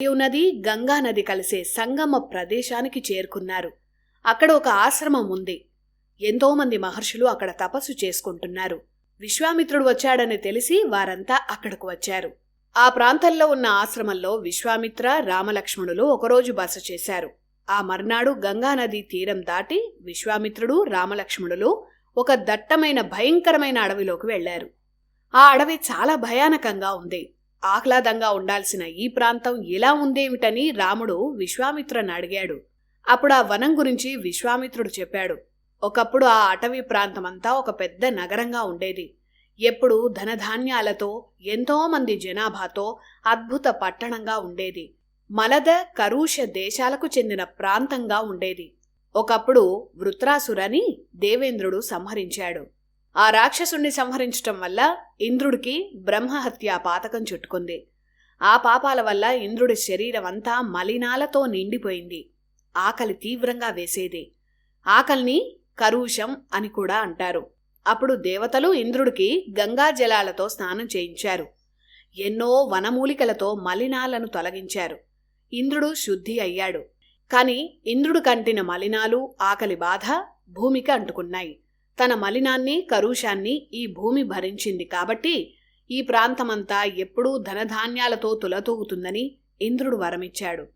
సరయూ నది గంగానది కలిసే సంగమ ప్రదేశానికి చేరుకున్నారు. అక్కడ ఒక ఆశ్రమం ఉంది. ఎంతోమంది మహర్షులు అక్కడ తపస్సు చేసుకుంటున్నారు. విశ్వామిత్రుడు వచ్చాడని తెలిసి వారంతా అక్కడకు వచ్చారు. ఆ ప్రాంతంలో ఉన్న ఆశ్రమంలో విశ్వామిత్ర రామలక్ష్మణులు ఒకరోజు బస చేశారు. ఆ మర్నాడు గంగానది తీరం దాటి విశ్వామిత్రుడు రామలక్ష్మణులు ఒక దట్టమైన భయంకరమైన అడవిలోకి వెళ్ళారు. ఆ అడవి చాలా భయానకంగా ఉంది. ఆహ్లాదంగా ఉండాల్సిన ఈ ప్రాంతం ఎలా ఉందేమిటని రాముడు విశ్వామిత్రుని అడిగాడు. అప్పుడు ఆ వనం గురించి విశ్వామిత్రుడు చెప్పాడు. ఒకప్పుడు ఆ అటవీ ప్రాంతమంతా ఒక పెద్ద నగరంగా ఉండేది. ఎప్పుడు ధనధాన్యాలతో ఎంతోమంది జనాభాతో అద్భుత పట్టణంగా ఉండేది. మలద కరూష దేశాలకు చెందిన ప్రాంతంగా ఉండేది. ఒకప్పుడు వృత్రాసురని దేవేంద్రుడు సంహరించాడు. ఆ రాక్షసుణ్ణి సంహరించటం వల్ల ఇంద్రుడికి బ్రహ్మహత్య పాతకం చుట్టుకుంది. ఆ పాపాల వల్ల ఇంద్రుడి శరీరం అంతా మలినాలతో నిండిపోయింది. ఆకలి తీవ్రంగా వేసేది. ఆకలిని కరూషం అని కూడా అంటారు. అప్పుడు దేవతలు ఇంద్రుడికి గంగా జలాలతో స్నానం చేయించారు. ఎన్నో వనమూలికలతో మలినాలను తొలగించారు. ఇంద్రుడు శుద్ధి అయ్యాడు. కాని ఇంద్రుడు కంటిన మలినాలు ఆకలి బాధ భూమికి అంటుకున్నాయి. తన మలినాన్ని కరుషాన్ని ఈ భూమి భరించింది కాబట్టి ఈ ప్రాంతమంతా ఎప్పుడూ ధనధాన్యాలతో తులతూగుతుందని ఇంద్రుడు వరమిచ్చాడు.